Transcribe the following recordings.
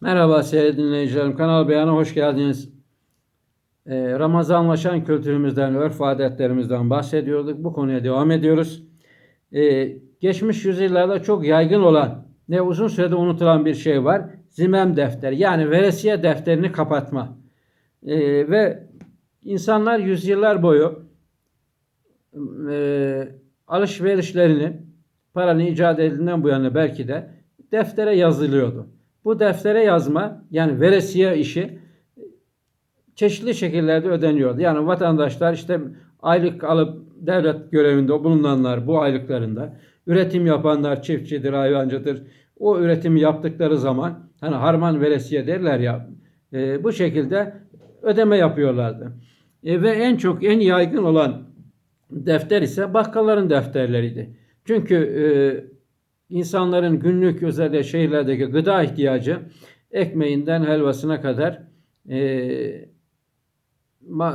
Merhaba sevgili dinleyicilerim. Kanal Beyan'a hoş geldiniz. Ee, Ramazanlaşan kültürümüzden, örf adetlerimizden bahsediyorduk. Bu konuya devam ediyoruz. Ee, geçmiş yüzyıllarda çok yaygın olan ve uzun sürede unutulan bir şey var. Zimem defteri yani veresiye defterini kapatma. Ee, ve insanlar yüzyıllar boyu e, alışverişlerini paranın icat edildiğinden bu yana belki de deftere yazılıyordu. Bu deftere yazma yani veresiye işi çeşitli şekillerde ödeniyordu. Yani vatandaşlar işte aylık alıp devlet görevinde bulunanlar bu aylıklarında üretim yapanlar çiftçidir, hayvancıdır. O üretimi yaptıkları zaman hani harman veresiye derler ya e, bu şekilde ödeme yapıyorlardı. E, ve en çok en yaygın olan defter ise bakkalların defterleriydi. Çünkü e, insanların günlük özellikle şehirlerdeki gıda ihtiyacı ekmeğinden helvasına kadar e,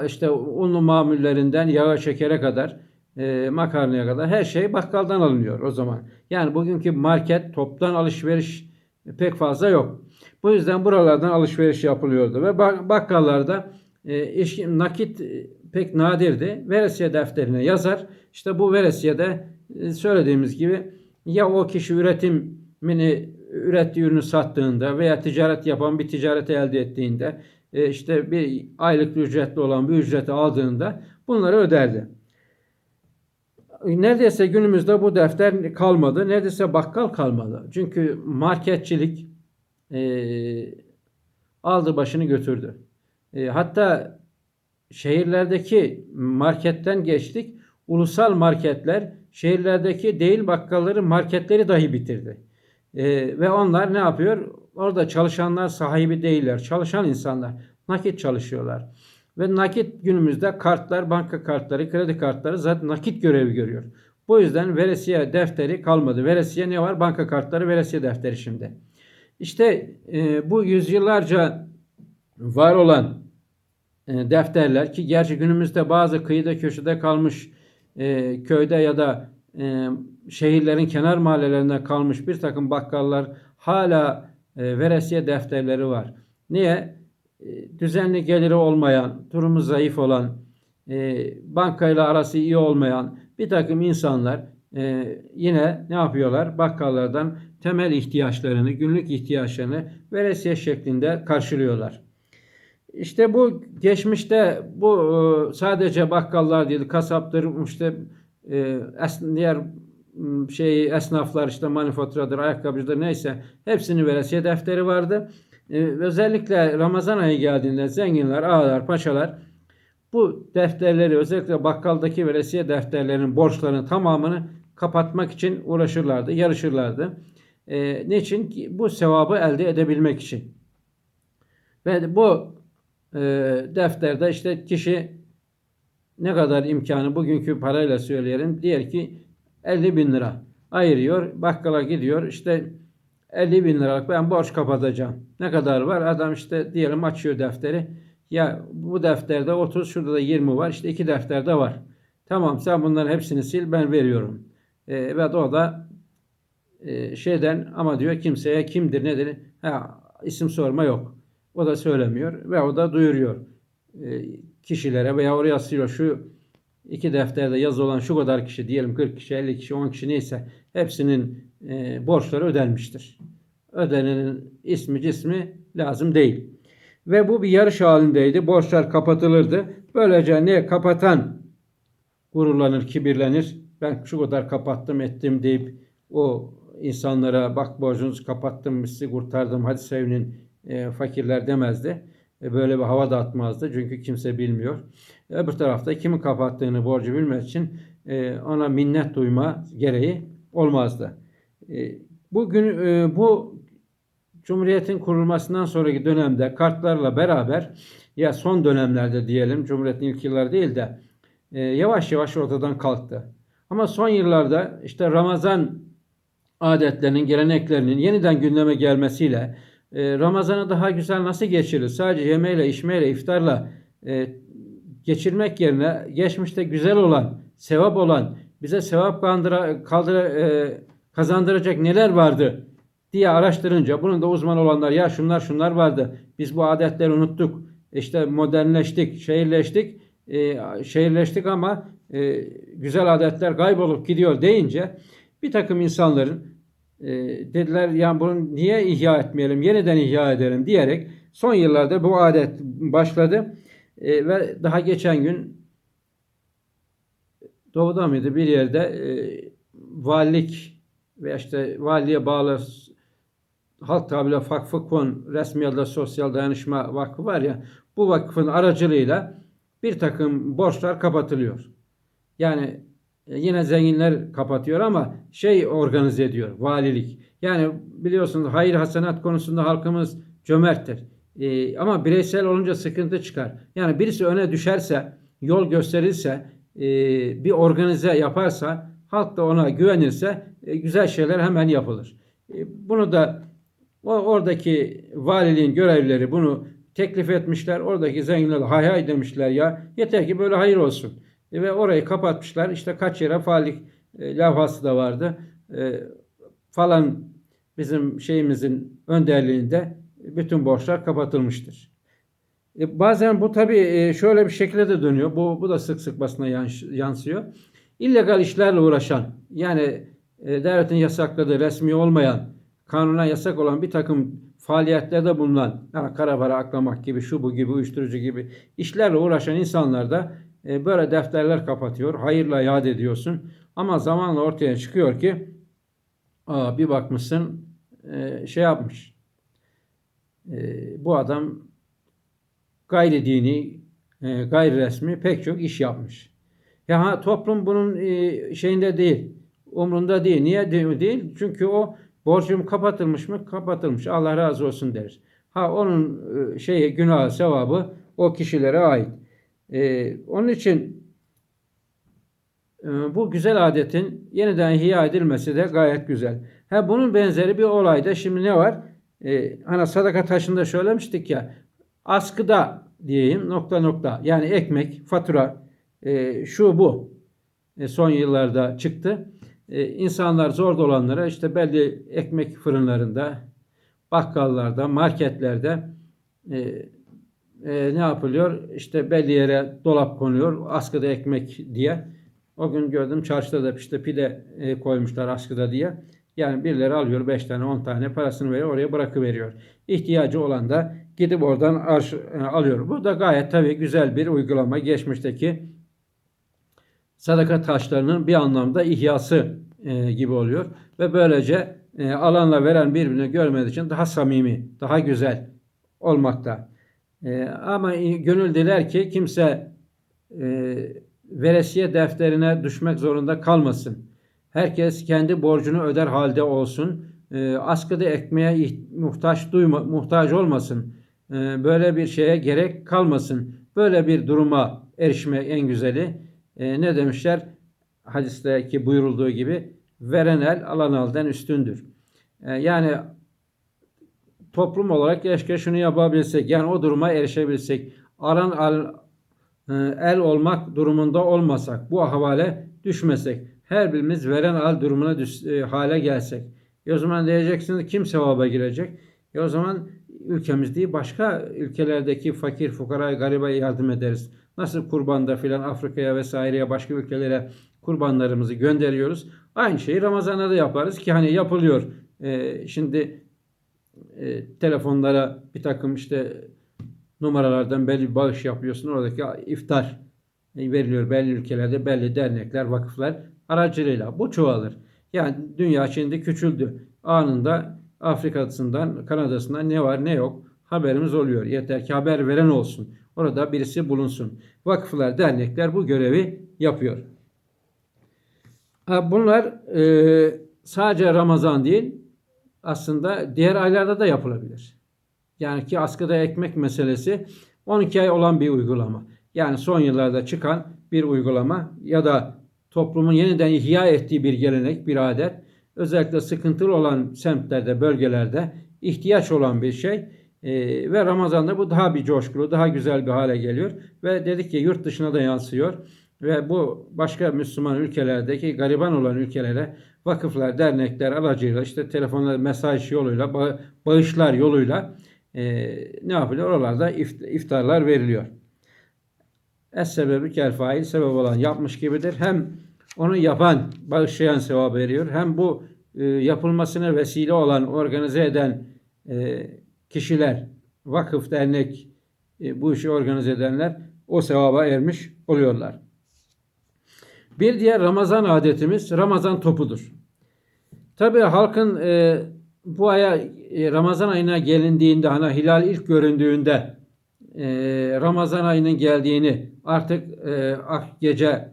işte unlu mamullerinden yağa şekere kadar e, makarnaya kadar her şey bakkaldan alınıyor o zaman. Yani bugünkü market toptan alışveriş pek fazla yok. Bu yüzden buralardan alışveriş yapılıyordu ve bak- bakkallarda e, iş, nakit e, pek nadirdi. Veresiye defterine yazar. İşte bu veresiyede e, söylediğimiz gibi ya o kişi üretimini ürettiği ürünü sattığında veya ticaret yapan bir ticareti elde ettiğinde e, işte bir aylık ücretli olan bir ücreti aldığında bunları öderdi. Neredeyse günümüzde bu defter kalmadı. Neredeyse bakkal kalmadı. Çünkü marketçilik e, aldı başını götürdü. E, hatta şehirlerdeki marketten geçtik. Ulusal marketler şehirlerdeki değil bakkalları marketleri dahi bitirdi. E, ve onlar ne yapıyor? Orada çalışanlar sahibi değiller. Çalışan insanlar nakit çalışıyorlar. Ve nakit günümüzde kartlar, banka kartları, kredi kartları zaten nakit görevi görüyor. Bu yüzden veresiye defteri kalmadı. Veresiye ne var? Banka kartları, veresiye defteri şimdi. İşte e, bu yüzyıllarca var olan e, defterler ki gerçi günümüzde bazı kıyıda köşede kalmış e, köyde ya da e, şehirlerin kenar mahallelerinde kalmış bir takım bakkallar hala e, veresiye defterleri var. Niye? E, düzenli geliri olmayan, durumu zayıf olan, e, bankayla arası iyi olmayan bir takım insanlar e, yine ne yapıyorlar? Bakkallardan temel ihtiyaçlarını, günlük ihtiyaçlarını veresiye şeklinde karşılıyorlar. İşte bu geçmişte bu e, sadece bakkallar değil, kasaptır, işte e, diğer şey esnaflar işte manifakturadır, ayakkabıcıdır neyse hepsinin veresiye defteri vardı. E, özellikle Ramazan ayı geldiğinde zenginler, ağalar, paşalar bu defterleri özellikle bakkaldaki veresiye defterlerinin borçlarının tamamını kapatmak için uğraşırlardı, yarışırlardı. E, niçin? Bu sevabı elde edebilmek için. Ve bu e, defterde işte kişi ne kadar imkanı bugünkü parayla söyleyelim. Diğer ki 50 bin lira ayırıyor. Bakkala gidiyor. İşte 50 bin liralık ben borç kapatacağım. Ne kadar var? Adam işte diyelim açıyor defteri. Ya bu defterde 30 şurada da 20 var. İşte iki defterde var. Tamam sen bunların hepsini sil ben veriyorum. E, ve o da e, şeyden ama diyor kimseye kimdir nedir ha, isim sorma yok. O da söylemiyor ve o da duyuruyor e, kişilere veya oraya asıyor şu iki defterde yazı olan şu kadar kişi diyelim 40 kişi 50 kişi 10 kişi neyse hepsinin e, borçları ödenmiştir. Ödenenin ismi cismi lazım değil. Ve bu bir yarış halindeydi. Borçlar kapatılırdı. Böylece ne kapatan gururlanır, kibirlenir. Ben şu kadar kapattım ettim deyip o insanlara bak borcunuzu kapattım sizi kurtardım hadi sevinin e, fakirler demezdi. E, böyle bir hava da atmazdı çünkü kimse bilmiyor. Öbür tarafta kimin kapattığını borcu bilmek için e, ona minnet duyma gereği olmazdı. E, bugün e, bu Cumhuriyet'in kurulmasından sonraki dönemde kartlarla beraber ya son dönemlerde diyelim Cumhuriyet'in ilk yılları değil de e, yavaş yavaş ortadan kalktı. Ama son yıllarda işte Ramazan adetlerinin, geleneklerinin yeniden gündeme gelmesiyle e, Ramazan'ı daha güzel nasıl geçirir? Sadece yemeğiyle, içmeyle, iftarla e, geçirmek yerine geçmişte güzel olan, sevap olan, bize sevap kandıra, kaldıra, e, kazandıracak neler vardı diye araştırınca bunun da uzman olanlar ya şunlar şunlar vardı. Biz bu adetleri unuttuk. İşte modernleştik, şehirleştik. E, şehirleştik ama e, güzel adetler kaybolup gidiyor deyince bir takım insanların e, dediler ya bunu niye ihya etmeyelim, yeniden ihya edelim diyerek son yıllarda bu adet başladı. E, ve daha geçen gün Doğuda mıydı bir yerde e, valilik ve işte valiye bağlı halk tabiriyle Vakfıkon resmi ya da sosyal dayanışma vakfı var ya bu vakfın aracılığıyla bir takım borçlar kapatılıyor. Yani e, yine zenginler kapatıyor ama şey organize ediyor valilik. Yani biliyorsunuz hayır hasenat konusunda halkımız cömerttir. Ee, ama bireysel olunca sıkıntı çıkar. Yani birisi öne düşerse, yol gösterirse, e, bir organize yaparsa, halk da ona güvenirse e, güzel şeyler hemen yapılır. E, bunu da o oradaki valiliğin görevlileri bunu teklif etmişler. Oradaki zenginler hay hay demişler ya. Yeter ki böyle hayır olsun. E, ve orayı kapatmışlar. İşte kaç yere falik e, levhası da vardı. E, falan bizim şeyimizin önderliğinde bütün borçlar kapatılmıştır. E, bazen bu tabi e, şöyle bir şekilde de dönüyor. Bu, bu da sık sık basına yansıyor. İllegal işlerle uğraşan yani e, devletin yasakladığı resmi olmayan kanuna yasak olan bir takım faaliyetlerde bulunan yani kara para aklamak gibi şu bu gibi uyuşturucu gibi işlerle uğraşan insanlar da e, böyle defterler kapatıyor. Hayırla yad ediyorsun. Ama zamanla ortaya çıkıyor ki aa, bir bakmışsın e, şey yapmış. E, bu adam gayri dini, e, gayri resmi pek çok iş yapmış. Ya toplum bunun e, şeyinde değil, umrunda değil. Niye değil? Çünkü o borcum kapatılmış mı? Kapatılmış. Allah razı olsun deriz. Ha onun e, şeyi günahı sevabı o kişilere ait. E, onun için e, bu güzel adetin yeniden ihya edilmesi de gayet güzel. Ha bunun benzeri bir olayda şimdi ne var? E, hani sadaka taşında söylemiştik ya askıda diyeyim nokta nokta yani ekmek, fatura, e, şu bu e, son yıllarda çıktı. E, insanlar zor dolanlara işte belli ekmek fırınlarında, bakkallarda, marketlerde e, e, ne yapılıyor? İşte belli yere dolap konuyor, askıda ekmek diye. O gün gördüm çarşıda da işte pide e, koymuşlar askıda diye. Yani birileri alıyor 5 tane 10 tane parasını veriyor oraya bırakıveriyor. İhtiyacı olan da gidip oradan arş, e, alıyor. Bu da gayet tabii güzel bir uygulama. Geçmişteki sadaka taşlarının bir anlamda ihyası e, gibi oluyor. Ve böylece e, alanla veren birbirini görmediği için daha samimi, daha güzel olmakta. E, ama gönül diler ki kimse e, veresiye defterine düşmek zorunda kalmasın. Herkes kendi borcunu öder halde olsun. E, askıda ekmeğe muhtaç duyma, muhtaç olmasın. E, böyle bir şeye gerek kalmasın. Böyle bir duruma erişme en güzeli. E, ne demişler? Hadisteki buyurulduğu gibi veren el alan elden üstündür. E, yani toplum olarak keşke şunu yapabilsek. Yani o duruma erişebilsek. Aran el, e, el olmak durumunda olmasak. Bu havale düşmesek her birimiz veren al durumuna düş, e, hale gelsek. E o zaman diyeceksiniz kim sevaba girecek? E o zaman ülkemiz değil başka ülkelerdeki fakir, fukara, garibe yardım ederiz. Nasıl kurbanda filan Afrika'ya vesaireye başka ülkelere kurbanlarımızı gönderiyoruz. Aynı şeyi Ramazan'da da yaparız ki hani yapılıyor. E, şimdi e, telefonlara bir takım işte numaralardan belli bir bağış yapıyorsun. Oradaki iftar veriliyor belli ülkelerde belli dernekler, vakıflar aracılığıyla bu çoğalır. Yani dünya şimdi küçüldü. Anında Afrika'sından, Kanada'sından ne var ne yok haberimiz oluyor. Yeter ki haber veren olsun. Orada birisi bulunsun. Vakıflar, dernekler bu görevi yapıyor. Bunlar e, sadece Ramazan değil, aslında diğer aylarda da yapılabilir. Yani ki askıda ekmek meselesi 12 ay olan bir uygulama. Yani son yıllarda çıkan bir uygulama ya da toplumun yeniden ihya ettiği bir gelenek, bir adet. Özellikle sıkıntılı olan semtlerde, bölgelerde ihtiyaç olan bir şey. Ee, ve Ramazan'da bu daha bir coşkulu, daha güzel bir hale geliyor. Ve dedik ki yurt dışına da yansıyor. Ve bu başka Müslüman ülkelerdeki gariban olan ülkelere vakıflar, dernekler aracıyla işte telefonla mesaj yoluyla, ba- bağışlar yoluyla e, ne yapılıyor? Oralarda ift- iftarlar veriliyor. Es sebebi kel fail sebep olan yapmış gibidir. Hem onu yapan, bağışlayan sevap veriyor. Hem bu e, yapılmasına vesile olan, organize eden e, kişiler, vakıf, dernek, e, bu işi organize edenler o sevaba ermiş oluyorlar. Bir diğer Ramazan adetimiz Ramazan topudur. Tabi halkın e, bu aya e, Ramazan ayına gelindiğinde hani hilal ilk göründüğünde e, Ramazan ayının geldiğini artık e, ak gece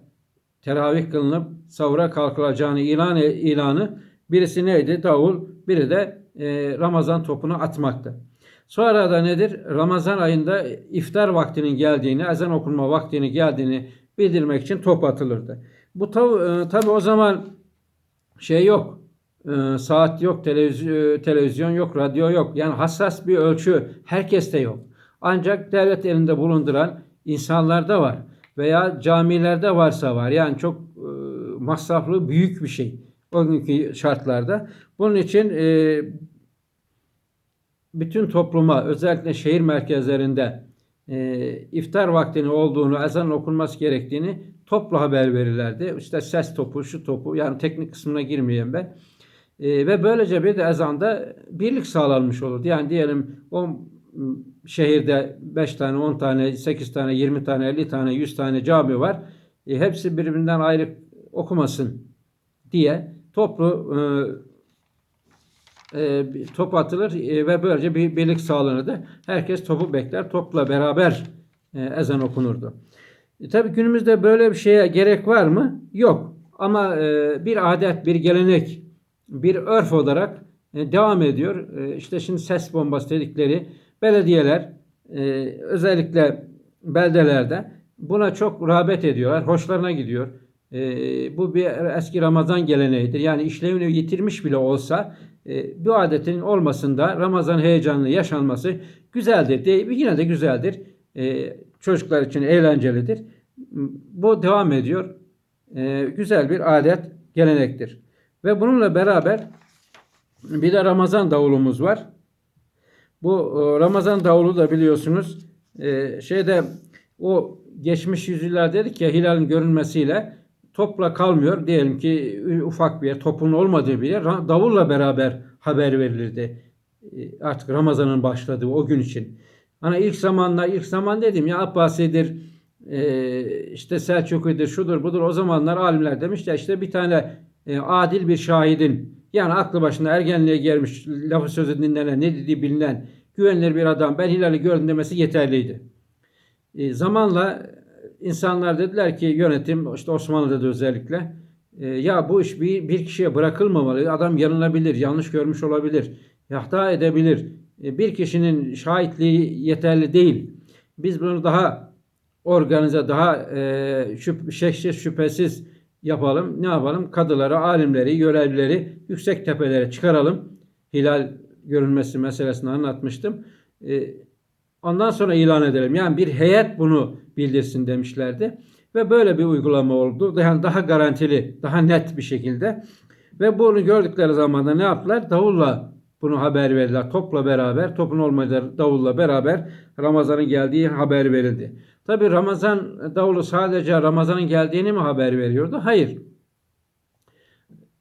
teravih kılınıp savura kalkılacağını ilan ilanı birisi neydi? Davul, biri de e, Ramazan topunu atmaktı. Sonra da nedir? Ramazan ayında iftar vaktinin geldiğini, ezan okunma vaktinin geldiğini bildirmek için top atılırdı. Bu tabi, e, tabi o zaman şey yok. e, saat yok, televizyon, televizyon yok, radyo yok. Yani hassas bir ölçü herkeste yok. Ancak devlet elinde bulunduran insanlarda var. Veya camilerde varsa var. Yani çok e, masraflı büyük bir şey. O günkü şartlarda. Bunun için e, bütün topluma özellikle şehir merkezlerinde e, iftar vaktinin olduğunu, ezan okunması gerektiğini toplu haber verirlerdi. İşte ses topu, şu topu yani teknik kısmına girmeyeyim ben. E, ve böylece bir de ezanda birlik sağlanmış olurdu. Yani diyelim o şehirde 5 tane, 10 tane, 8 tane, 20 tane, 50 tane, 100 tane cami var. E, hepsi birbirinden ayrı okumasın diye toplu e, e, top atılır e, ve böylece bir birlik sağlanırdı. Herkes topu bekler, topla beraber e, ezan okunurdu. E, tabii günümüzde böyle bir şeye gerek var mı? Yok. Ama e, bir adet, bir gelenek, bir örf olarak e, devam ediyor. E, işte şimdi ses bombası dedikleri belediyeler e, özellikle beldelerde buna çok rağbet ediyorlar. Hoşlarına gidiyor. E, bu bir eski Ramazan geleneğidir. Yani işlevini yitirmiş bile olsa e, bu adetin olmasında Ramazan heyecanlı yaşanması güzeldir. De, yine de güzeldir. E, çocuklar için eğlencelidir. Bu devam ediyor. E, güzel bir adet, gelenektir. Ve bununla beraber bir de Ramazan davulumuz var. Bu e, Ramazan davulu da biliyorsunuz e, şeyde o geçmiş yüzyıllar dedik ya hilalin görünmesiyle topla kalmıyor. Diyelim ki ufak bir yer, topun olmadığı bir yer davulla beraber haber verilirdi. E, artık Ramazan'ın başladığı o gün için. Hani ilk zamanlar, ilk zaman dedim ya Abbasi'dir, işte Selçuklu'dur, şudur budur. O zamanlar alimler demiş ya işte bir tane adil bir şahidin yani aklı başında ergenliğe gelmiş, lafı sözü dinlenen, ne dediği bilinen, güvenilir bir adam ben hilali gördüm demesi yeterliydi. E, zamanla insanlar dediler ki yönetim, işte Osmanlı'da da özellikle, e, ya bu iş bir, bir kişiye bırakılmamalı. Adam yanılabilir, yanlış görmüş olabilir, hata edebilir. E, bir kişinin şahitliği yeterli değil. Biz bunu daha organize, daha e, şüp, şeksiz, şüphesiz yapalım. Ne yapalım? Kadıları, alimleri, görevlileri yüksek tepelere çıkaralım. Hilal görünmesi meselesini anlatmıştım. Ee, ondan sonra ilan edelim. Yani bir heyet bunu bildirsin demişlerdi. Ve böyle bir uygulama oldu. Yani daha garantili, daha net bir şekilde. Ve bunu gördükleri zaman da ne yaptılar? Davulla bunu haber verdiler. Topla beraber, topun olmadığı davulla beraber Ramazan'ın geldiği haber verildi. Tabi Ramazan davulu sadece Ramazan'ın geldiğini mi haber veriyordu? Hayır.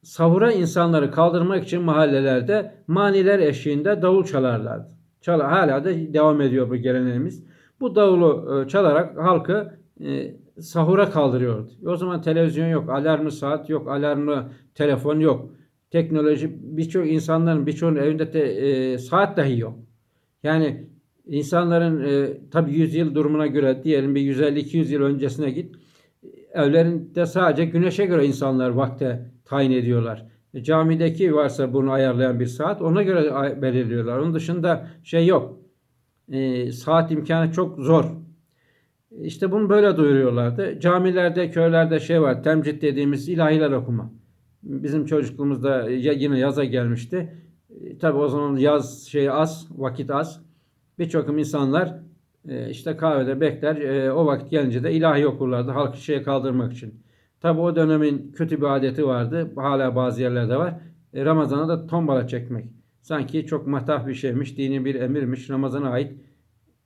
Sahura insanları kaldırmak için mahallelerde maniler eşliğinde davul çalarlardı. Çal hala da devam ediyor bu geleneğimiz. Bu davulu e, çalarak halkı e, sahura kaldırıyordu. O zaman televizyon yok, alarmlı saat yok, alarmlı telefon yok. Teknoloji birçok insanların birçoğunun evinde de, e, saat dahi yok. Yani İnsanların e, tabi 100 yıl durumuna göre diyelim bir 150-200 yıl öncesine git. Evlerinde sadece güneşe göre insanlar vakte tayin ediyorlar. E, camideki varsa bunu ayarlayan bir saat ona göre belirliyorlar. Onun dışında şey yok. E, saat imkanı çok zor. İşte bunu böyle duyuruyorlardı. Camilerde, köylerde şey var. Temcid dediğimiz ilahiler okuma. Bizim çocukluğumuzda yine yaza gelmişti. E, tabi o zaman yaz şey az, vakit az birçok insanlar e, işte kahvede bekler. E, o vakit gelince de ilahi okurlardı halkı şeye kaldırmak için. Tabi o dönemin kötü bir adeti vardı. Hala bazı yerlerde var. E, Ramazan'a da tombala çekmek. Sanki çok matah bir şeymiş, dini bir emirmiş, Ramazan'a ait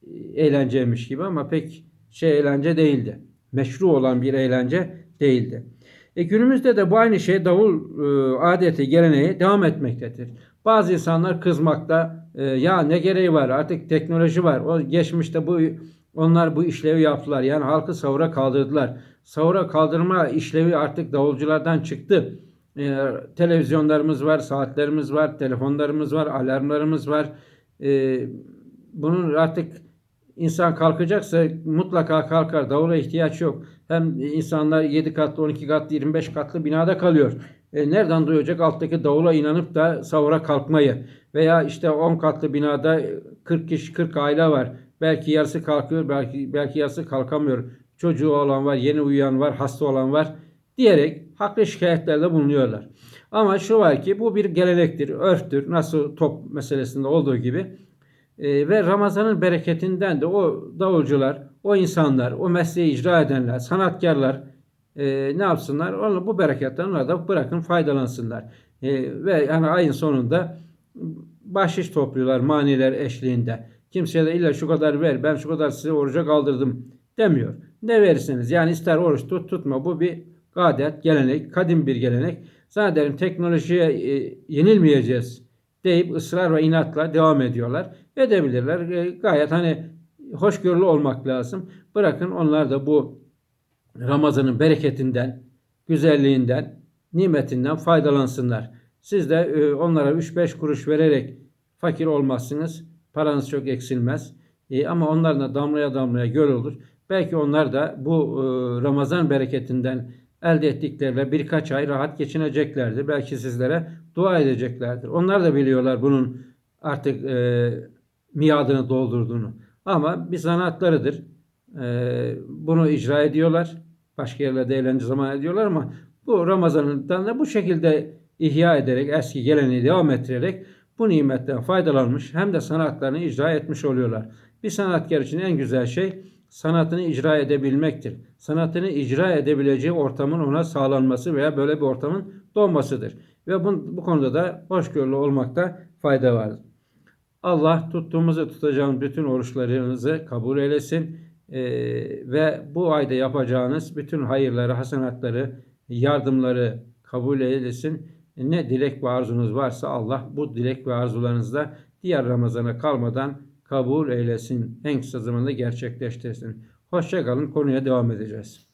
e, eğlenceymiş gibi ama pek şey eğlence değildi. Meşru olan bir eğlence değildi. E günümüzde de bu aynı şey davul e, adeti, geleneği devam etmektedir. Bazı insanlar kızmakta e, ya ne gereği var artık teknoloji var. O geçmişte bu onlar bu işlevi yaptılar. Yani halkı savura kaldırdılar. Savura kaldırma işlevi artık davulculardan çıktı. E, televizyonlarımız var, saatlerimiz var, telefonlarımız var, alarmlarımız var. E, bunun artık insan kalkacaksa mutlaka kalkar. Davula ihtiyaç yok. Hem insanlar 7 katlı, 12 katlı, 25 katlı binada kalıyor. E, nereden duyacak alttaki davula inanıp da savura kalkmayı? Veya işte 10 katlı binada 40 kişi, 40 aile var. Belki yarısı kalkıyor, belki belki yarısı kalkamıyor. Çocuğu olan var, yeni uyuyan var, hasta olan var diyerek haklı şikayetlerde bulunuyorlar. Ama şu var ki bu bir gelenektir, örftür. Nasıl top meselesinde olduğu gibi. E, ve Ramazan'ın bereketinden de o davulcular, o insanlar, o mesleği icra edenler, sanatkarlar e, ne yapsınlar? Onu bu bereketten onlar da bırakın faydalansınlar. E, ve yani ayın sonunda bahşiş topluyorlar maniler eşliğinde. Kimseye de illa şu kadar ver, ben şu kadar size oruca kaldırdım demiyor. Ne verirsiniz? Yani ister oruç tut tutma bu bir adet, gelenek, kadim bir gelenek. Zannederim teknolojiye e, yenilmeyeceğiz deyip ısrar ve inatla devam ediyorlar. Edebilirler. E, gayet hani hoşgörülü olmak lazım. Bırakın onlar da bu Ramazan'ın bereketinden, güzelliğinden, nimetinden faydalansınlar. Siz de e, onlara 3-5 kuruş vererek fakir olmazsınız. Paranız çok eksilmez. E, ama onların da damlaya damlaya göl olur. Belki onlar da bu e, Ramazan bereketinden elde ettikleriyle birkaç ay rahat geçineceklerdir. Belki sizlere dua edeceklerdir. Onlar da biliyorlar bunun artık e, miadını doldurduğunu. Ama bir sanatlarıdır. E, bunu icra ediyorlar. Başka yerlerde eğlence zaman ediyorlar ama bu Ramazan'dan da bu şekilde ihya ederek, eski geleneği devam ettirerek bu nimetten faydalanmış hem de sanatlarını icra etmiş oluyorlar. Bir sanatkar için en güzel şey sanatını icra edebilmektir. Sanatını icra edebileceği ortamın ona sağlanması veya böyle bir ortamın doğmasıdır. Ve bu, bu konuda da hoşgörülü olmakta fayda vardır. Allah tuttuğumuzu tutacağımız bütün oruçlarınızı kabul eylesin. Ee, ve bu ayda yapacağınız bütün hayırları, hasenatları, yardımları kabul eylesin. Ne dilek ve arzunuz varsa Allah bu dilek ve arzularınızda diğer Ramazan'a kalmadan kabul eylesin. En kısa zamanda gerçekleştirsin. Hoşçakalın. Konuya devam edeceğiz.